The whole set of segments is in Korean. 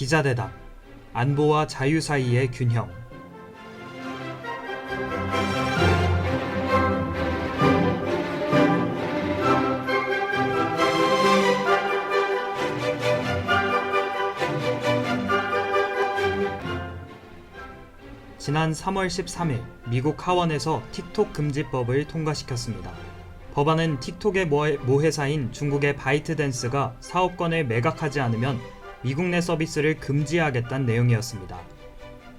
기자대담 안보와 자유 사이의 균형 지난 3월 13일 미국 하원에서 틱톡 금지법을 통과시켰습니다. 법안은 틱톡의 모- 모회사인 중국의 바이트댄스가 사업권을 매각하지 않으면 미국 내 서비스를 금지하겠다는 내용이었습니다.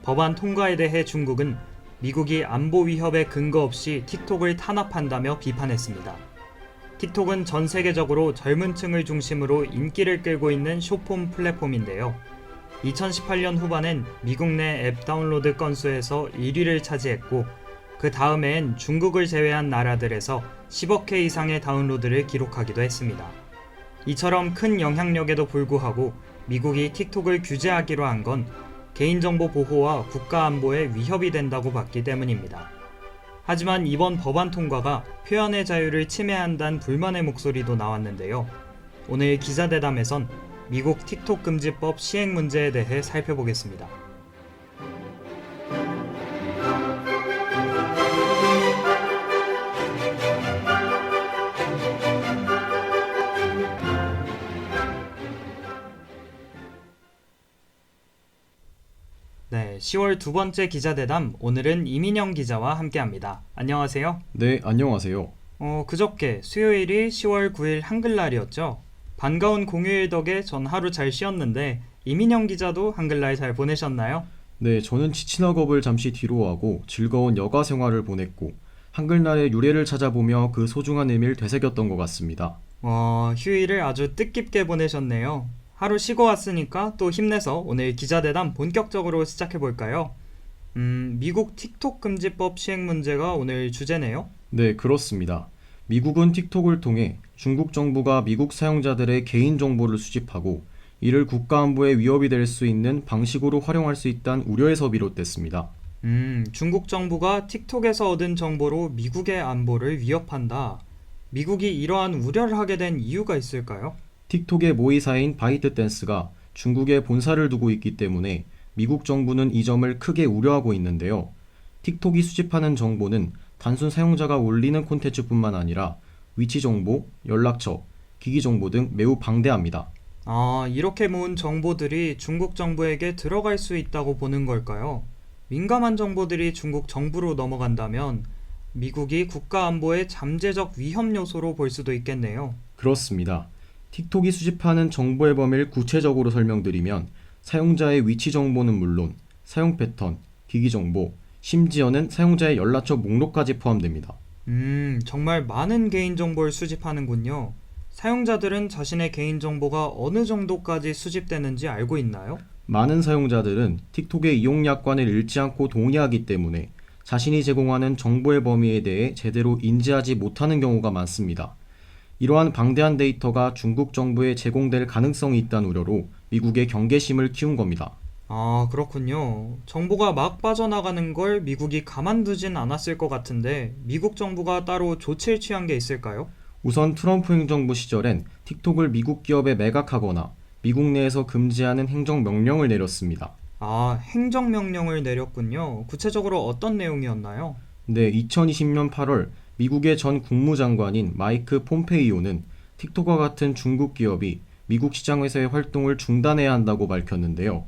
법안 통과에 대해 중국은 미국이 안보 위협에 근거 없이 틱톡을 탄압한다며 비판했습니다. 틱톡은 전 세계적으로 젊은 층을 중심으로 인기를 끌고 있는 쇼폼 플랫폼인데요. 2018년 후반엔 미국 내 앱 다운로드 건수에서 1위를 차지했고 그 다음엔 중국을 제외한 나라들에서 10억 회 이상의 다운로드를 기록하기도 했습니다. 이처럼 큰 영향력에도 불구하고 미국이 틱톡을 규제하기로 한 건 개인정보 보호와 국가 안보에 위협이 된다고 봤기 때문입니다. 하지만 이번 법안 통과가 표현의 자유를 침해한다는 불만의 목소리도 나왔는데요. 오늘 기자대담에선 미국 틱톡 금지법 시행 문제에 대해 살펴보겠습니다. 10월 두 번째 기자대담 오늘은 이민영 기자와 함께합니다. 안녕하세요. 네, 안녕하세요. 어, 그저께 수요일이 10월 9일 한글날이었죠. 반가운 공휴일 덕에 전 하루 잘 쉬었는데 이민영 기자도 한글날 잘 보내셨나요? 네, 저는 지친 학업을 잠시 뒤로 하고 즐거운 여가 생활을 보냈고 한글날의 유래를 찾아보며 그 소중한 의미를 되새겼던 것 같습니다. 어, 휴일을 아주 뜻깊게 보내셨네요. 하루 쉬고 왔으니까 또 힘내서 오늘 기자대담 본격적으로 시작해 볼까요? 음, 미국 틱톡 금지법 시행 문제가 오늘 주제네요. 네, 그렇습니다. 미국은 틱톡을 통해 중국 정부가 미국 사용자들의 개인 정보를 수집하고 이를 국가 안보에 위협이 될 수 있는 방식으로 활용할 수 있다는 우려에서 비롯됐습니다. 음, 중국 정부가 틱톡에서 얻은 정보로 미국의 안보를 위협한다. 미국이 이러한 우려를 하게 된 이유가 있을까요? 틱톡의 모의사인 바이트댄스가 중국에 본사를 두고 있기 때문에 미국 정부는 이 점을 크게 우려하고 있는데요. 틱톡이 수집하는 정보는 단순 사용자가 올리는 콘텐츠뿐만 아니라 위치 정보, 연락처, 기기 정보 등 매우 방대합니다. 아, 이렇게 모은 정보들이 중국 정부에게 들어갈 수 있다고 보는 걸까요? 민감한 정보들이 중국 정부로 넘어간다면 미국이 국가 안보의 잠재적 위험 요소로 볼 수도 있겠네요. 그렇습니다. 틱톡이 수집하는 정보의 범위를 구체적으로 설명드리면 사용자의 위치 정보는 물론 사용 패턴, 기기 정보, 심지어는 사용자의 연락처 목록까지 포함됩니다. 음, 정말 많은 개인정보를 수집하는군요. 사용자들은 자신의 개인정보가 어느 정도까지 수집되는지 알고 있나요? 많은 사용자들은 틱톡의 이용 약관을 읽지 않고 동의하기 때문에 자신이 제공하는 정보의 범위에 대해 제대로 인지하지 못하는 경우가 많습니다. 이러한 방대한 데이터가 중국 정부에 제공될 가능성이 있다는 우려로 미국의 경계심을 키운 겁니다. 아, 그렇군요. 정보가 막 빠져나가는 걸 미국이 가만두진 않았을 것 같은데 미국 정부가 따로 조치를 취한 게 있을까요? 우선 트럼프 행정부 시절엔 틱톡을 미국 기업에 매각하거나 미국 내에서 금지하는 행정명령을 내렸습니다. 아, 행정명령을 내렸군요. 구체적으로 어떤 내용이었나요? 네, 2020년 8월 미국의 전 국무장관인 마이크 폼페이오는 틱톡과 같은 중국 기업이 미국 시장에서의 활동을 중단해야 한다고 밝혔는데요.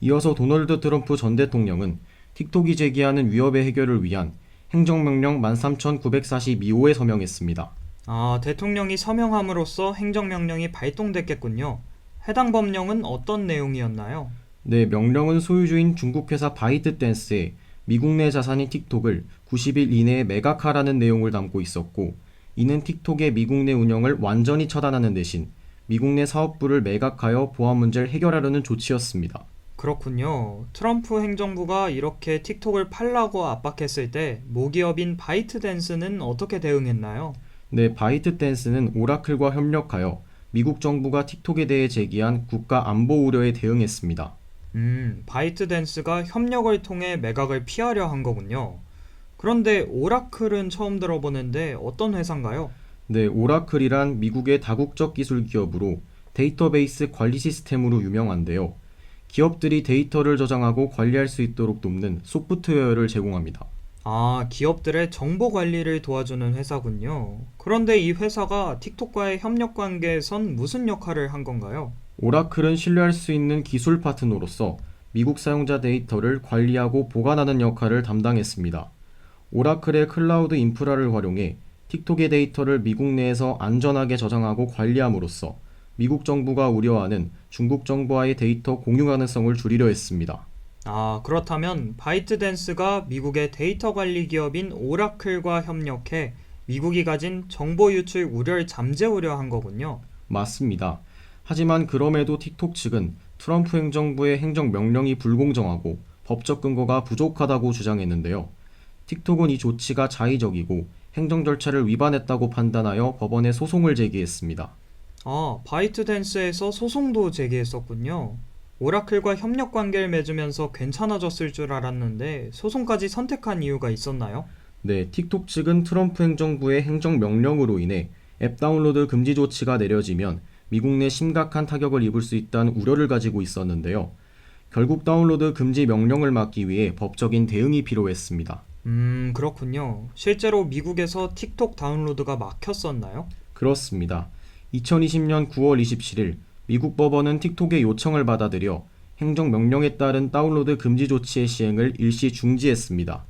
이어서 도널드 트럼프 전 대통령은 틱톡이 제기하는 위협의 해결을 위한 행정명령 13942호에 서명했습니다. 아, 대통령이 서명함으로써 행정명령이 발동됐겠군요. 해당 법령은 어떤 내용이었나요? 네, 명령은 소유주인 중국 회사 바이트댄스에 미국 내 자산인 틱톡을 90일 이내에 매각하라는 내용을 담고 있었고, 이는 틱톡의 미국 내 운영을 완전히 처단하는 대신 미국 내 사업부를 매각하여 보안 문제를 해결하려는 조치였습니다. 그렇군요. 트럼프 행정부가 이렇게 틱톡을 팔라고 압박했을 때 모기업인 바이트댄스는 어떻게 대응했나요? 네, 바이트댄스는 오라클과 협력하여 미국 정부가 틱톡에 대해 제기한 국가 안보 우려에 대응했습니다. 음, 바이트댄스가 협력을 통해 매각을 피하려 한 거군요. 그런데 오라클은 처음 들어보는데 어떤 회사인가요? 네, 오라클이란 미국의 다국적 기술 기업으로 데이터베이스 관리 시스템으로 유명한데요. 기업들이 데이터를 저장하고 관리할 수 있도록 돕는 소프트웨어를 제공합니다. 아, 기업들의 정보 관리를 도와주는 회사군요. 그런데 이 회사가 틱톡과의 협력 관계에선 무슨 역할을 한 건가요? 오라클은 신뢰할 수 있는 기술 파트너로서 미국 사용자 데이터를 관리하고 보관하는 역할을 담당했습니다. 오라클의 클라우드 인프라를 활용해 틱톡의 데이터를 미국 내에서 안전하게 저장하고 관리함으로써 미국 정부가 우려하는 중국 정부와의 데이터 공유 가능성을 줄이려 했습니다. 아, 그렇다면 바이트댄스가 미국의 데이터 관리 기업인 오라클과 협력해 미국이 가진 정보 유출 우려를 잠재우려 한 거군요. 맞습니다. 하지만 그럼에도 틱톡 측은 트럼프 행정부의 행정 명령이 불공정하고 법적 근거가 부족하다고 주장했는데요. 틱톡은 이 조치가 자의적이고 행정 절차를 위반했다고 판단하여 법원에 소송을 제기했습니다. 아, 바이트댄스에서 소송도 제기했었군요. 오라클과 협력 관계를 맺으면서 괜찮아졌을 줄 알았는데 소송까지 선택한 이유가 있었나요? 네, 틱톡 측은 트럼프 행정부의 행정 명령으로 인해 앱 다운로드 금지 조치가 내려지면 미국 내 심각한 타격을 입을 수 있다는 우려를 가지고 있었는데요. 결국 다운로드 금지 명령을 막기 위해 법적인 대응이 필요했습니다. 음, 그렇군요. 실제로 미국에서 틱톡 다운로드가 막혔었나요? 그렇습니다. 2020년 9월 27일 미국 법원은 틱톡의 요청을 받아들여 행정 명령에 따른 다운로드 금지 조치의 시행을 일시 중지했습니다.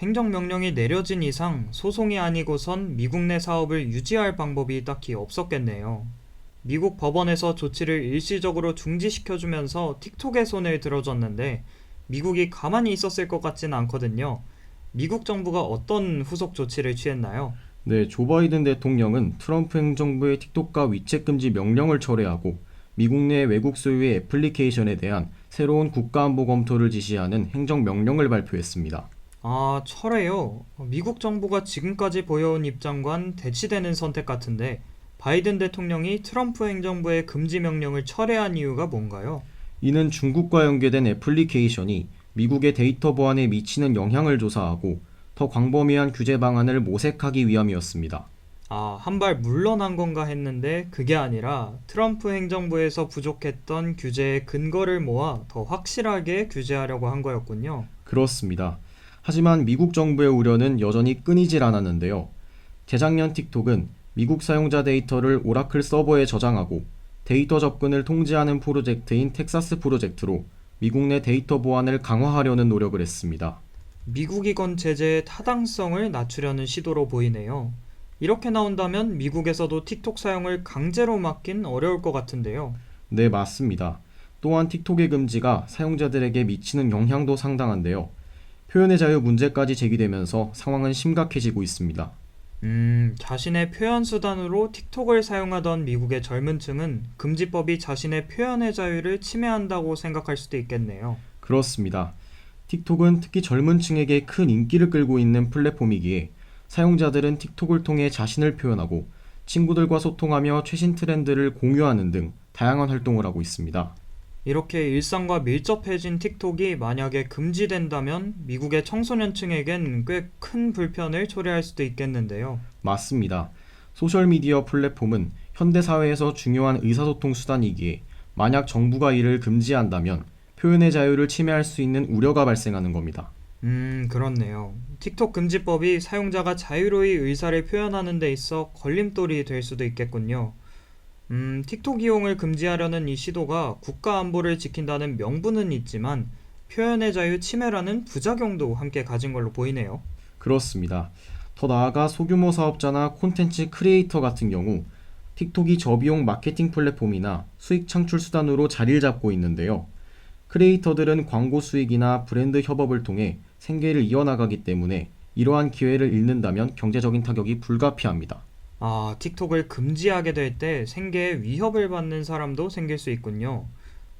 행정명령이 내려진 이상 소송이 아니고선 미국 내 사업을 유지할 방법이 딱히 없었겠네요. 미국 법원에서 조치를 일시적으로 중지시켜주면서 틱톡의 손을 들어줬는데 미국이 가만히 있었을 것 같진 않거든요. 미국 정부가 어떤 후속 조치를 취했나요? 네, 조 바이든 대통령은 트럼프 행정부의 틱톡과 위챗 금지 명령을 철회하고 미국 내 외국 소유의 애플리케이션에 대한 새로운 국가안보 검토를 지시하는 행정 명령을 발표했습니다. 아, 철회요. 미국 정부가 지금까지 보여온 입장과는 대치되는 선택 같은데 바이든 대통령이 트럼프 행정부의 금지 명령을 철회한 이유가 뭔가요? 이는 중국과 연계된 애플리케이션이 미국의 데이터 보안에 미치는 영향을 조사하고 더 광범위한 규제 방안을 모색하기 위함이었습니다. 아, 한 발 물러난 건가 했는데 그게 아니라 트럼프 행정부에서 부족했던 규제의 근거를 모아 더 확실하게 규제하려고 한 거였군요. 그렇습니다. 하지만 미국 정부의 우려는 여전히 끊이질 않았는데요. 재작년 틱톡은 미국 사용자 데이터를 오라클 서버에 저장하고 데이터 접근을 통제하는 프로젝트인 텍사스 프로젝트로 미국 내 데이터 보안을 강화하려는 노력을 했습니다. 미국이 건 제재의 타당성을 낮추려는 시도로 보이네요. 이렇게 나온다면 미국에서도 틱톡 사용을 강제로 막긴 어려울 것 같은데요. 네, 맞습니다. 또한 틱톡의 금지가 사용자들에게 미치는 영향도 상당한데요. 표현의 자유 문제까지 제기되면서 상황은 심각해지고 있습니다. 음, 자신의 표현 수단으로 틱톡을 사용하던 미국의 젊은 층은 금지법이 자신의 표현의 자유를 침해한다고 생각할 수도 있겠네요. 그렇습니다. 틱톡은 특히 젊은 층에게 큰 인기를 끌고 있는 플랫폼이기에 사용자들은 틱톡을 통해 자신을 표현하고 친구들과 소통하며 최신 트렌드를 공유하는 등 다양한 활동을 하고 있습니다. 이렇게 일상과 밀접해진 틱톡이 만약에 금지된다면 미국의 청소년층에겐 꽤 큰 불편을 초래할 수도 있겠는데요. 맞습니다. 소셜미디어 플랫폼은 현대 사회에서 중요한 의사소통 수단이기에 만약 정부가 이를 금지한다면 표현의 자유를 침해할 수 있는 우려가 발생하는 겁니다. 음, 그렇네요. 틱톡 금지법이 사용자가 자유로이 의사를 표현하는 데 있어 걸림돌이 될 수도 있겠군요. 음, 틱톡 이용을 금지하려는 이 시도가 국가 안보를 지킨다는 명분은 있지만 표현의 자유 침해라는 부작용도 함께 가진 걸로 보이네요. 그렇습니다. 더 나아가 소규모 사업자나 콘텐츠 크리에이터 같은 경우 틱톡이 저비용 마케팅 플랫폼이나 수익 창출 수단으로 자리를 잡고 있는데요. 크리에이터들은 광고 수익이나 브랜드 협업을 통해 생계를 이어나가기 때문에 이러한 기회를 잃는다면 경제적인 타격이 불가피합니다. 아, 틱톡을 금지하게 될 때 생계에 위협을 받는 사람도 생길 수 있군요.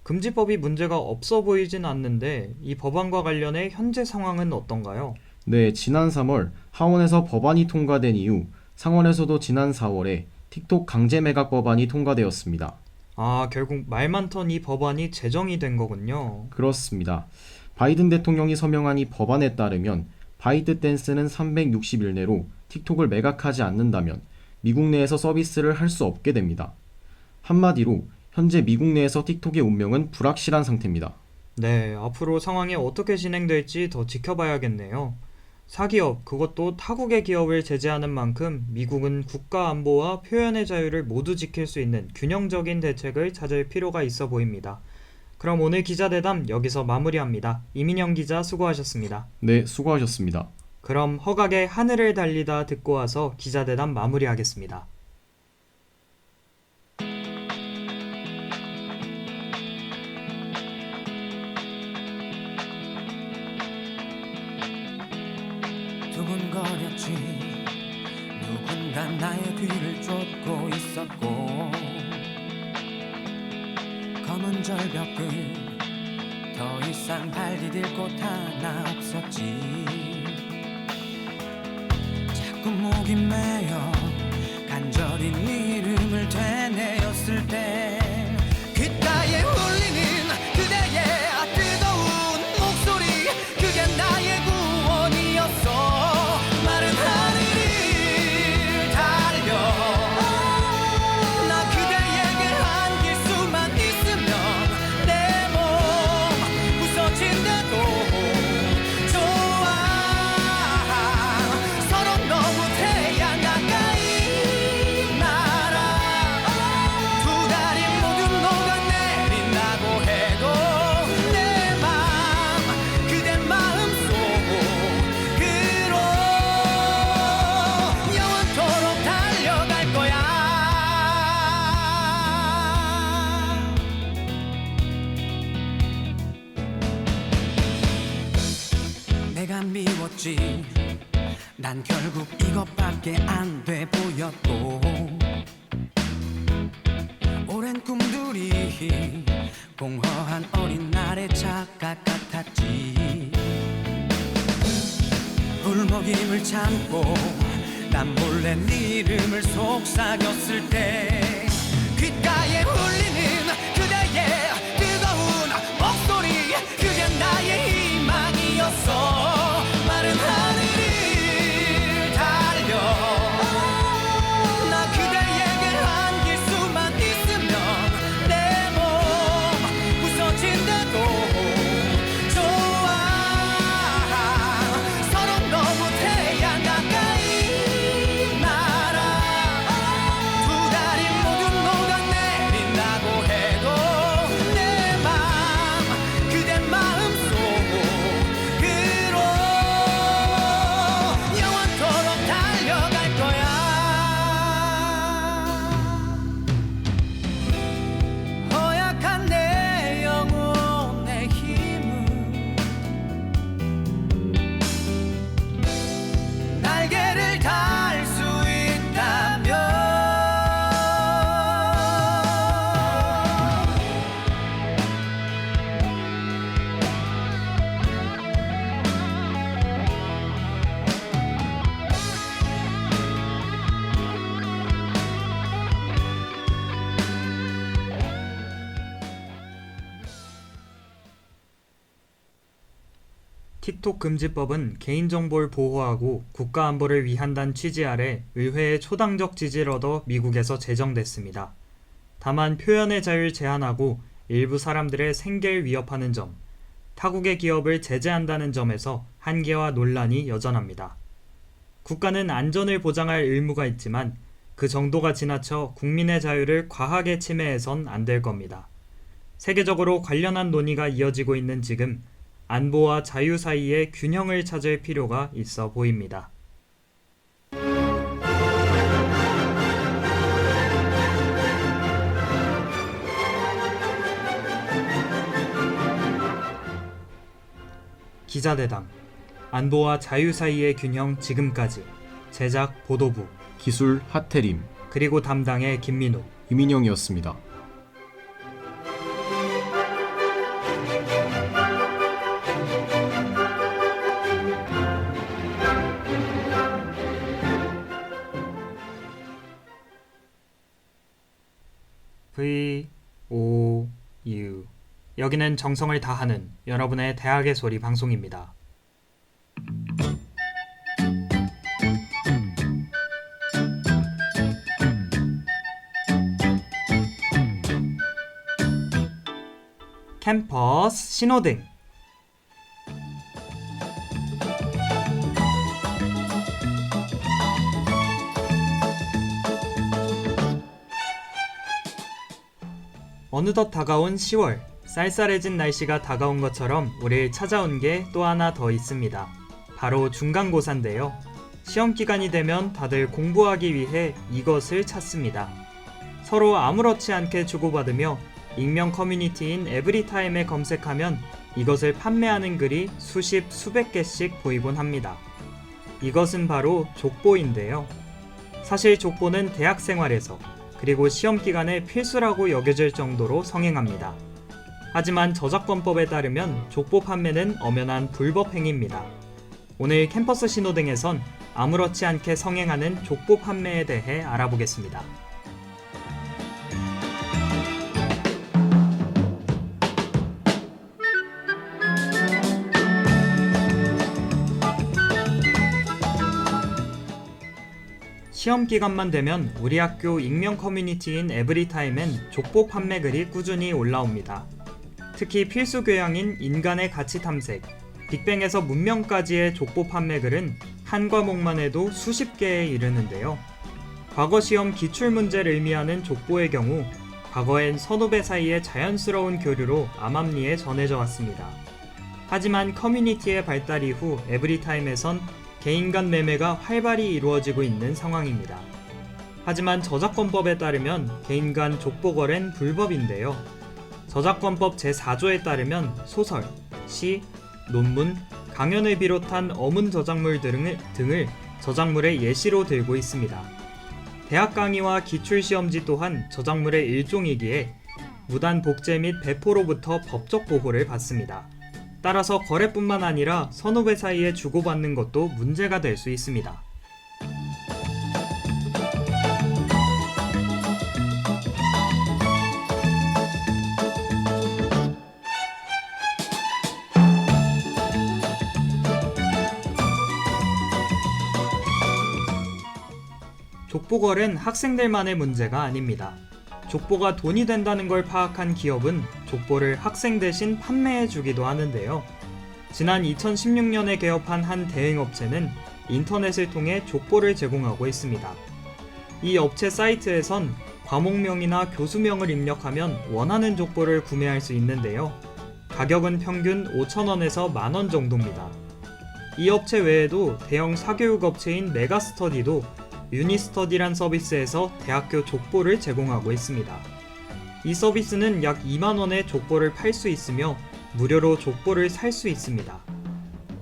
금지법이 문제가 없어 보이진 않는데 이 법안과 관련해 현재 상황은 어떤가요? 네, 지난 3월 하원에서 법안이 통과된 이후 상원에서도 지난 4월에 틱톡 강제 매각 법안이 통과되었습니다. 아, 결국 말 많던 이 법안이 제정이 된 거군요. 그렇습니다. 바이든 대통령이 서명한 이 법안에 따르면 바이트 댄스는 360일 내로 틱톡을 매각하지 않는다면 미국 내에서 서비스를 할 수 없게 됩니다. 한마디로 현재 미국 내에서 틱톡의 운명은 불확실한 상태입니다. 네, 앞으로 상황이 어떻게 진행될지 더 지켜봐야겠네요. 사기업, 그것도 타국의 기업을 제재하는 만큼 미국은 국가 안보와 표현의 자유를 모두 지킬 수 있는 균형적인 대책을 찾을 필요가 있어 보입니다. 그럼 오늘 기자대담 여기서 마무리합니다. 이민영 기자 수고하셨습니다. 네, 수고하셨습니다. 그럼 허각의 하늘을 달리다 듣고 와서 기자대담 마무리하겠습니다. 두근거렸지. 누군가 나의 뒤를 쫓고 있었고. 검은 절벽 끝더 이상 발 디딜 곳 하나 없었지 자꾸 목이 메여 간절히 네 이름을 되뇌었을 때 난 결국 이것밖에 안 돼 틱톡 금지법은 개인정보를 보호하고 국가안보를 위한다는 취지 아래 의회의 초당적 지지를 얻어 미국에서 제정됐습니다. 다만 표현의 자유를 제한하고 일부 사람들의 생계를 위협하는 점, 타국의 기업을 제재한다는 점에서 한계와 논란이 여전합니다. 국가는 안전을 보장할 의무가 있지만 그 정도가 지나쳐 국민의 자유를 과하게 침해해선 안 될 겁니다. 세계적으로 관련한 논의가 이어지고 있는 지금 안보와 자유 사이의 균형을 찾을 필요가 있어 보입니다. 기자대담 안보와 자유 사이의 균형 지금까지 제작 보도부 기술 하태림, 그리고 담당의 김민우 이민영이었습니다. V O U 여기는 정성을 다하는 여러분의 대학의 소리 방송입니다. 캠퍼스 신호등 어느덧 다가온 10월 쌀쌀해진 날씨가 다가온 것처럼 우리를 찾아온 게 또 하나 더 있습니다. 바로 중간고사인데요. 시험 기간이 되면 다들 공부하기 위해 이것을 찾습니다. 서로 아무렇지 않게 주고받으며 익명 커뮤니티인 에브리타임에 검색하면 이것을 판매하는 글이 수십 수백 개씩 보이곤 합니다. 이것은 바로 족보인데요. 사실 족보는 대학 생활에서 그리고 시험 기간에 필수라고 여겨질 정도로 성행합니다. 하지만 저작권법에 따르면 족보 판매는 엄연한 불법 행위입니다. 오늘 캠퍼스 신호등에선 아무렇지 않게 성행하는 족보 판매에 대해 알아보겠습니다. 시험 기간만 되면 우리 학교 익명 커뮤니티인 에브리타임엔 족보 판매 글이 꾸준히 올라옵니다. 특히 필수 교양인 인간의 가치 탐색, 빅뱅에서 문명까지의 족보 판매 글은 한 과목만 해도 수십 개에 이르는데요. 과거 시험 기출 문제를 의미하는 족보의 경우 과거엔 선후배 사이의 자연스러운 교류로 암암리에 전해져 왔습니다. 하지만 커뮤니티의 발달 이후 에브리타임에선 개인 간 매매가 활발히 이루어지고 있는 상황입니다. 하지만 저작권법에 따르면 개인 간 족보 거래는 불법인데요. 저작권법 제4조에 따르면 소설, 시, 논문, 강연을 비롯한 어문 저작물 등을, 등을 저작물의 예시로 들고 있습니다. 대학 강의와 기출시험지 또한 저작물의 일종이기에 무단 복제 및 배포로부터 법적 보호를 받습니다. 따라서 거래뿐만 아니라 선후배 사이에 주고받는 것도 문제가 될 수 있습니다. 족보거래는 학생들만의 문제가 아닙니다. 족보가 돈이 된다는 걸 파악한 기업은 족보를 학생 대신 판매해 주기도 하는데요. 지난 2016년에 개업한 한 대행업체는 인터넷을 통해 족보를 제공하고 있습니다. 이 업체 사이트에선 과목명이나 교수명을 입력하면 원하는 족보를 구매할 수 있는데요. 가격은 평균 5,000원에서 만원 정도입니다. 이 업체 외에도 대형 사교육 업체인 메가스터디도 유니스터디란 서비스에서 대학교 족보를 제공하고 있습니다. 이 서비스는 약 2만원의 족보를 팔 수 있으며 무료로 족보를 살 수 있습니다.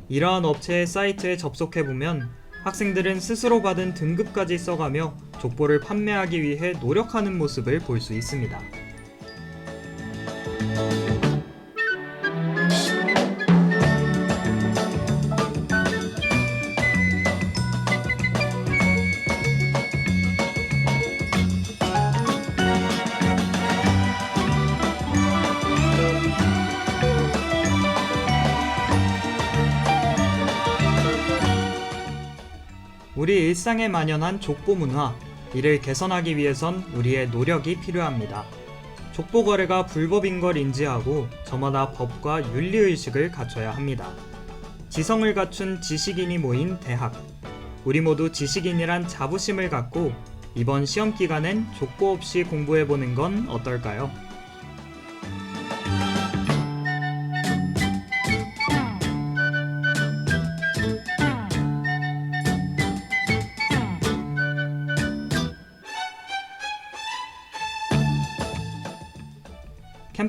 이러한 업체의 사이트에 접속해보면 학생들은 스스로 받은 등급까지 써가며 족보를 판매하기 위해 노력하는 모습을 볼 수 있습니다. 우리 일상에 만연한 족보 문화, 이를 개선하기 위해선 우리의 노력이 필요합니다. 족보 거래가 불법인 걸 인지하고 저마다 법과 윤리의식을 갖춰야 합니다. 지성을 갖춘 지식인이 모인 대학. 우리 모두 지식인이란 자부심을 갖고 이번 시험 기간엔 족보 없이 공부해보는 건 어떨까요?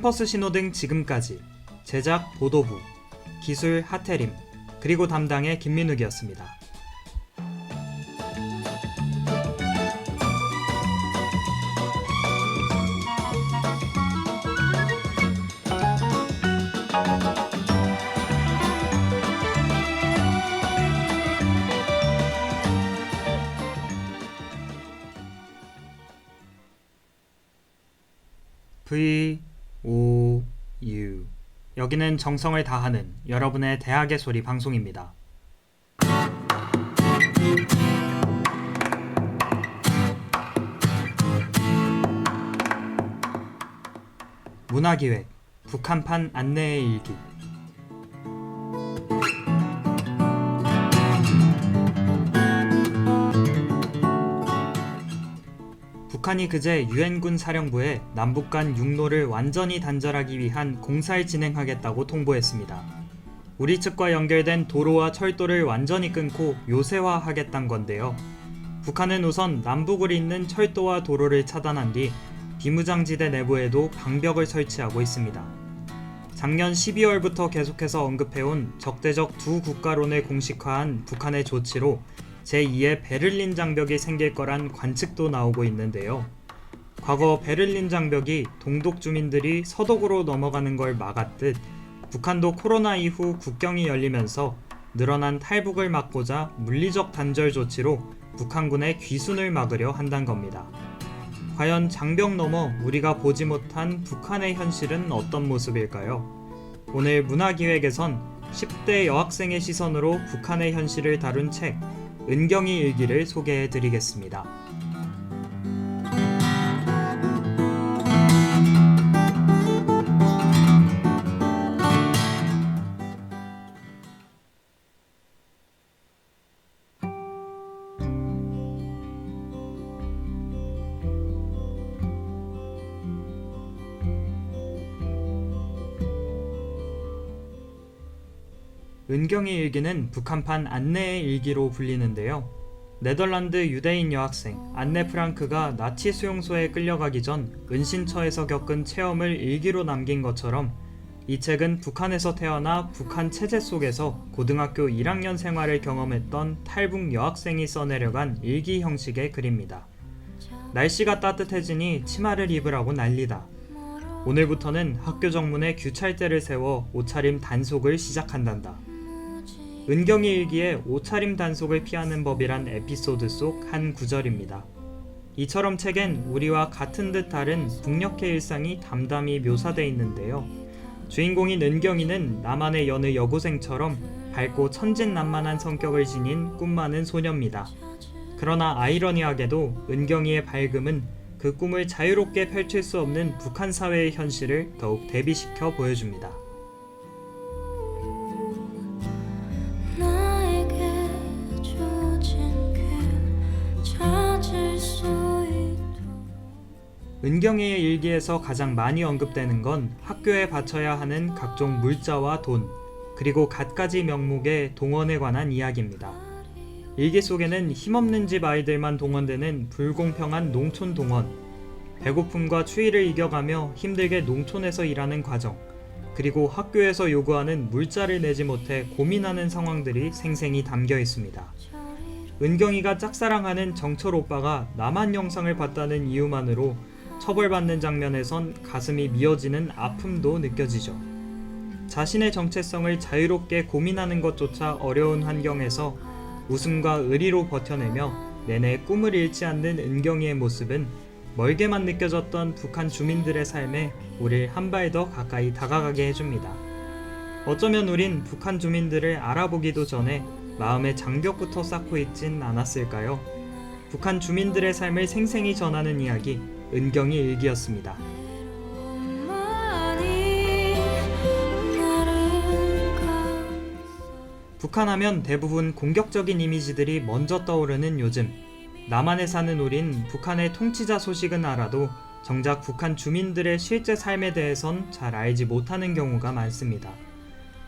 캠퍼스 신호등 지금까지 제작 보도부 기술 하태림 그리고 담당의 김민욱이었습니다. 여기는 정성을 다하는 여러분의 대학의 소리 방송입니다. 문화기획 북한판 안내의 일기 북한이 그제 유엔군 사령부에 남북 간 육로를 완전히 단절하기 위한 공사를 진행하겠다고 통보했습니다. 우리 측과 연결된 도로와 철도를 완전히 끊고 요새화하겠다는 건데요. 북한은 우선 남북을 잇는 철도와 도로를 차단한 뒤 비무장지대 내부에도 방벽을 설치하고 있습니다. 작년 12월부터 계속해서 언급해온 적대적 두 국가론을 공식화한 북한의 조치로 제2의 베를린 장벽이 생길 거란 관측도 나오고 있는데요. 과거 베를린 장벽이 동독 주민들이 서독으로 넘어가는 걸 막았듯 북한도 코로나 이후 국경이 열리면서 늘어난 탈북을 막고자 물리적 단절 조치로 북한군의 귀순을 막으려 한단 겁니다. 과연 장벽 너머 우리가 보지 못한 북한의 현실은 어떤 모습일까요? 오늘 문화기획에선 10대 여학생의 시선으로 북한의 현실을 다룬 책 은경이 일기를 소개해 드리겠습니다. 은경의 일기는 북한판 안내의 일기로 불리는데요. 네덜란드 유대인 여학생 안네 프랑크가 나치 수용소에 끌려가기 전 은신처에서 겪은 체험을 일기로 남긴 것처럼 이 책은 북한에서 태어나 북한 체제 속에서 고등학교 1학년 생활을 경험했던 탈북 여학생이 써내려간 일기 형식의 글입니다. 날씨가 따뜻해지니 치마를 입으라고 난리다. 오늘부터는 학교 정문에 규찰대를 세워 옷차림 단속을 시작한단다. 은경이 일기에 옷차림 단속을 피하는 법이란 에피소드 속 한 구절입니다. 이처럼 책엔 우리와 같은 듯 다른 북녘의 일상이 담담히 묘사돼 있는데요. 주인공인 은경이는 나만의 여느 여고생처럼 밝고 천진난만한 성격을 지닌 꿈 많은 소녀입니다. 그러나 아이러니하게도 은경이의 밝음은 그 꿈을 자유롭게 펼칠 수 없는 북한 사회의 현실을 더욱 대비시켜 보여줍니다. 은경이의 일기에서 가장 많이 언급되는 건 학교에 바쳐야 하는 각종 물자와 돈, 그리고 갖가지 명목의 동원에 관한 이야기입니다. 일기 속에는 힘없는 집 아이들만 동원되는 불공평한 농촌 동원, 배고픔과 추위를 이겨가며 힘들게 농촌에서 일하는 과정, 그리고 학교에서 요구하는 물자를 내지 못해 고민하는 상황들이 생생히 담겨 있습니다. 은경이가 짝사랑하는 정철 오빠가 남한 영상을 봤다는 이유만으로 처벌받는 장면에선 가슴이 미어지는 아픔도 느껴지죠. 자신의 정체성을 자유롭게 고민하는 것조차 어려운 환경에서 웃음과 의리로 버텨내며 내내 꿈을 잃지 않는 은경이의 모습은 멀게만 느껴졌던 북한 주민들의 삶에 우릴 한 발 더 가까이 다가가게 해줍니다. 어쩌면 우린 북한 주민들을 알아보기도 전에 마음의 장벽부터 쌓고 있진 않았을까요? 북한 주민들의 삶을 생생히 전하는 이야기 은경이 일기였습니다. 가 북한 하면 대부분 공격적인 이미지들이 먼저 떠오르는 요즘 남한에 사는 우린 북한의 통치자 소식은 알아도 정작 북한 주민들의 실제 삶에 대해선 잘 알지 못하는 경우가 많습니다.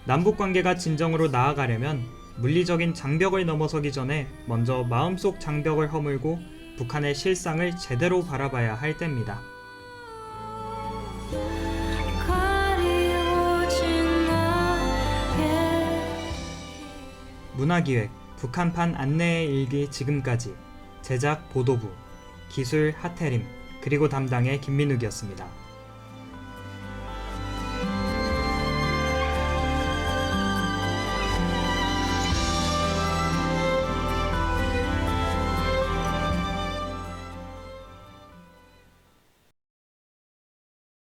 남북 관계가 진정으로 나아가려면 물리적인 장벽을 넘어서기 전에 먼저 마음속 장벽을 허물고 북한의 실상을 제대로 바라봐야 할 때입니다. 문화기획 북한판 안내의 일기 지금까지 제작 보도부 기술 하태림 그리고 담당의 김민욱이었습니다.